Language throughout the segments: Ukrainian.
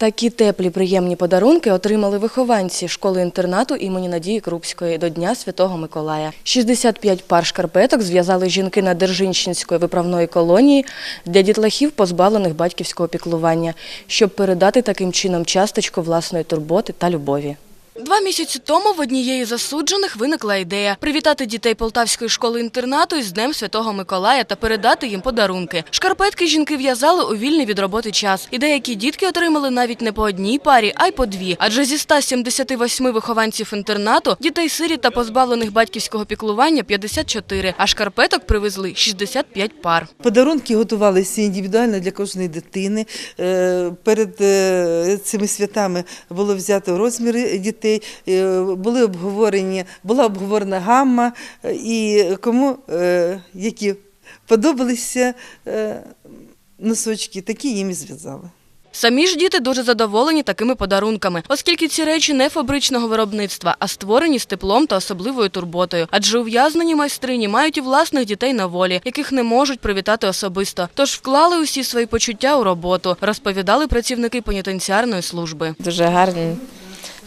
Такі теплі приємні подарунки отримали вихованці школи-інтернату імені Надії Крупської до Дня Святого Миколая. 65 пар шкарпеток зв'язали жінки на Держинщинської виправної колонії для дітлахів, позбавлених батьківського піклування, щоб передати таким чином часточку власної турботи та любові. Два місяці тому в однієї засуджених виникла ідея привітати дітей Полтавської школи-інтернату із Днем Святого Миколая та передати їм подарунки. Шкарпетки жінки в'язали у вільний від роботи час. І деякі дітки отримали навіть не по одній парі, а й по дві. Адже зі 178 вихованців інтернату дітей сиріт та позбавлених батьківського піклування 54, а шкарпеток привезли 65 пар. Подарунки готувалися індивідуально для кожної дитини. Е, Перед е, цими святами було взято розміри дітей, е, були обговорені, була обговорена гамма, е, і кому е, які подобалися носочки, такі їм і зв'язали. Самі ж діти дуже задоволені такими подарунками, оскільки ці речі не фабричного виробництва, а створені з теплом та особливою турботою. Адже ув'язнені майстрині мають і власних дітей на волі, яких не можуть привітати особисто. Тож вклали усі свої почуття у роботу, розповідали працівники пенітенціарної служби. дуже гарні.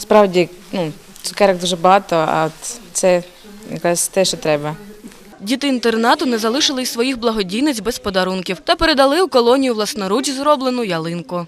Справді, ну, цукерок дуже багато, а це якраз те, що треба. Діти інтернату не залишили й своїх благодійниць без подарунків та передали у колонію власноруч зроблену ялинку.